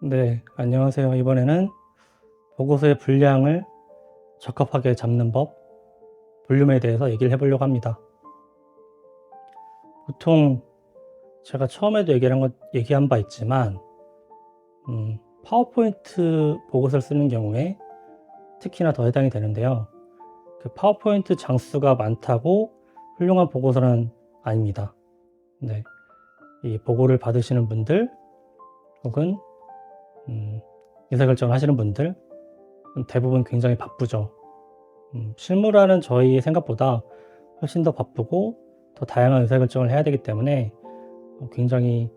네, 안녕하세요. 이번에는 보고서의 분량을 적합하게 잡는 법, 볼륨에 대해서 얘기를 해보려고 합니다. 보통 제가 처음에도 얘기한 것, 얘기한 바 있지만, 음, 파워포인트 보고서를 쓰는 경우에 특히나 더 해당이 되는데요. 그 파워포인트 장수가 많다고 훌륭한 보고서는 아닙니다. 네. 이 보고를 받으시는 분들, 혹은 음, 의사결정을 하시는 분들 대부분 굉장히 바쁘죠. 음, 실무라는 저희 생각보다 훨씬 더 바쁘고 더 다양한 의사결정을 해야 되기 때문에 어, 굉장히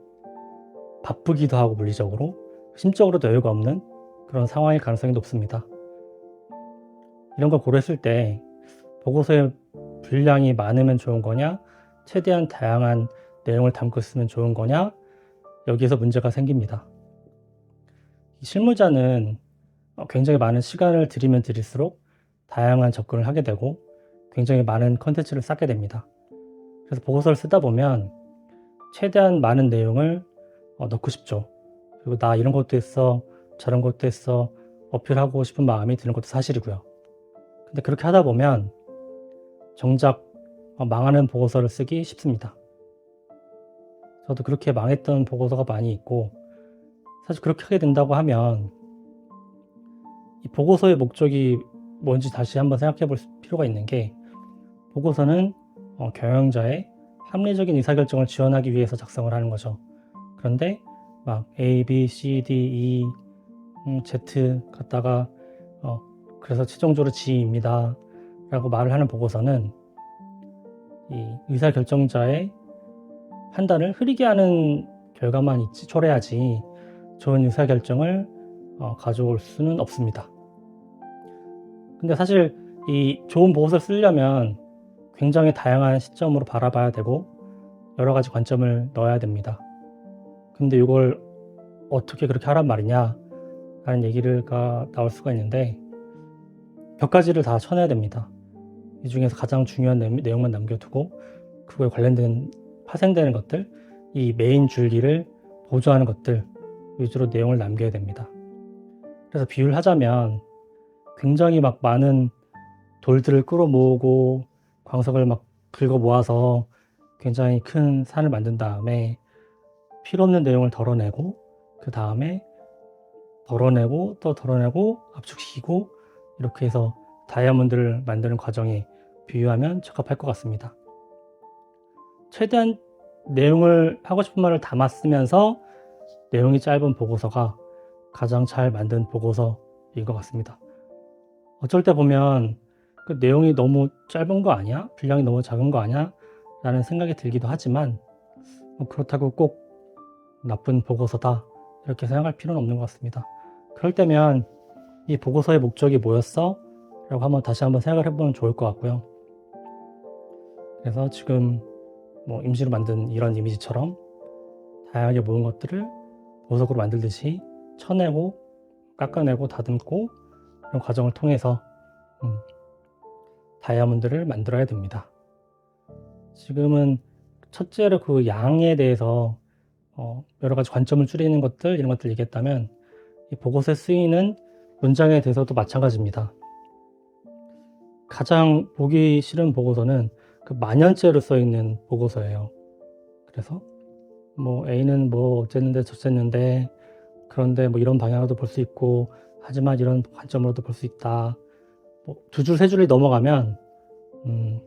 바쁘기도 하고 물리적으로 심적으로도 여유가 없는 그런 상황일 가능성이 높습니다. 이런 걸 고려했을 때 보고서의 분량이 많으면 좋은 거냐, 최대한 다양한 내용을 담고 있으면 좋은 거냐, 여기에서 문제가 생깁니다. 이 실무자는 어, 굉장히 많은 시간을 들이면 들일수록 다양한 접근을 하게 되고 굉장히 많은 컨텐츠를 쌓게 됩니다. 그래서 보고서를 쓰다 보면 최대한 많은 내용을 어, 넣고 싶죠. 그리고 나 이런 것도 했어, 저런 것도 했어, 어필하고 싶은 마음이 드는 것도 사실이고요. 근데 그렇게 하다 보면 정작 어, 망하는 보고서를 쓰기 쉽습니다. 저도 그렇게 망했던 보고서가 많이 있고 사실 그렇게 하게 된다고 하면 이 보고서의 목적이 뭔지 다시 한번 생각해 볼 필요가 있는 게 보고서는 어, 경영자의 합리적인 의사결정을 지원하기 위해서 작성을 하는 거죠. 그런데 막 A, B, C, D, E, 음, Z 갖다가 어, 그래서 최종적으로 G입니다. 라고 말을 하는 보고서는 이 의사결정자의 판단을 흐리게 하는 결과만 있지, 초래하지 좋은 의사결정을 어, 가져올 수는 없습니다. 근데 사실 이 좋은 보고서를 쓰려면 굉장히 다양한 시점으로 바라봐야 되고 여러 가지 관점을 넣어야 됩니다. 근데 이걸 어떻게 그렇게 하란 말이냐 라는 얘기가 나올 수가 있는데 몇 가지를 다 쳐내야 됩니다. 이 중에서 가장 중요한 내용만 남겨두고 그거에 관련된 파생되는 것들, 이 메인 줄기를 보조하는 것들 위주로 내용을 남겨야 됩니다. 그래서 비유를 하자면 굉장히 막 많은 돌들을 끌어모으고 광석을 막 긁어 모아서 굉장히 큰 산을 만든 다음에 필요 없는 내용을 덜어내고 그 다음에 덜어내고 또 덜어내고 압축시키고 이렇게 해서 다이아몬드를 만드는 과정에 비유하면 적합할 것 같습니다. 최대한 내용을 하고 싶은 말을 담았으면서 내용이 짧은 보고서가 가장 잘 만든 보고서인 것 같습니다. 어쩔 때 보면 그 내용이 너무 짧은 거 아니야? 분량이 너무 작은 거 아니야? 라는 생각이 들기도 하지만 뭐 그렇다고 꼭 나쁜 보고서다 이렇게 생각할 필요는 없는 것 같습니다. 그럴 때면 이 보고서의 목적이 뭐였어? 라고 한번 다시 한번 생각을 해보면 좋을 것 같고요. 그래서 지금 뭐 임시로 만든 이런 이미지처럼 다양하게 모은 것들을 보석으로 만들듯이 쳐내고 깎아내고 다듬고 이런 과정을 통해서 음, 다이아몬드를 만들어야 됩니다. 지금은 첫째로 그 양에 대해서 어, 여러 가지 관점을 줄이는 것들 이런 것들 얘기했다면 이 보고서에 쓰이는 문장에 대해서도 마찬가지입니다. 가장 보기 싫은 보고서는 그 만연째로 써 있는 보고서예요. 그래서 뭐 A는 뭐 어쨌는데 저쨌는데 그런데 뭐 이런 방향으로도 볼 수 있고 하지만 이런 관점으로도 볼 수 있다. 뭐 두 줄 세 줄이 넘어가면 음,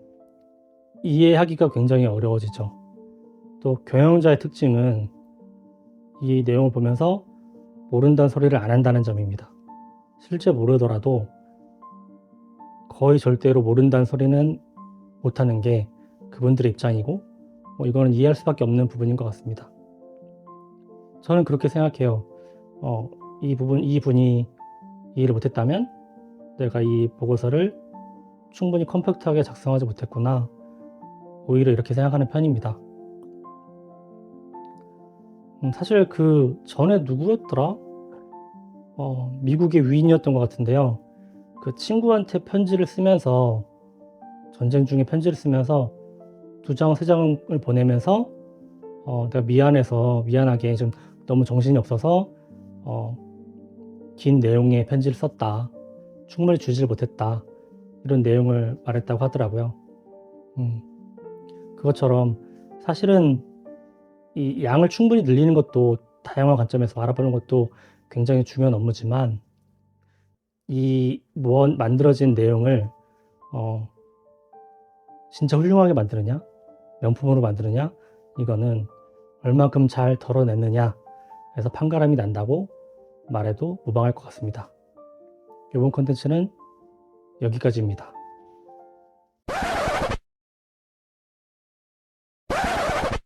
이해하기가 굉장히 어려워지죠. 또 경영자의 특징은 이 내용을 보면서 모른다는 소리를 안 한다는 점입니다. 실제 모르더라도 거의 절대로 모른다는 소리는 못하는 게 그분들의 입장이고 뭐 이거는 이해할 수밖에 없는 부분인 것 같습니다. 저는 그렇게 생각해요. 어, 이 부분 이 분이 이해를 못했다면 내가 이 보고서를 충분히 컴팩트하게 작성하지 못했구나. 오히려 이렇게 생각하는 편입니다. 음, 사실 그 전에 누구였더라? 어, 미국의 위인이었던 것 같은데요. 그 친구한테 편지를 쓰면서 전쟁 중에 편지를 쓰면서 두 장, 세 장을 보내면서 어, 내가 미안해서 미안하게 좀 너무 정신이 없어서 어, 긴 내용의 편지를 썼다. 충분히 주지를 못했다. 이런 내용을 말했다고 하더라고요. 음, 그것처럼 사실은 이 양을 충분히 늘리는 것도 다양한 관점에서 알아보는 것도 굉장히 중요한 업무지만 이 무언 만들어진 내용을 어, 진짜 훌륭하게 만드느냐, 명품으로 만드느냐, 이거는 얼만큼 잘 덜어냈느냐, 에서 판가름이 난다고 말해도 무방할 것 같습니다. 이번 컨텐츠는 여기까지입니다.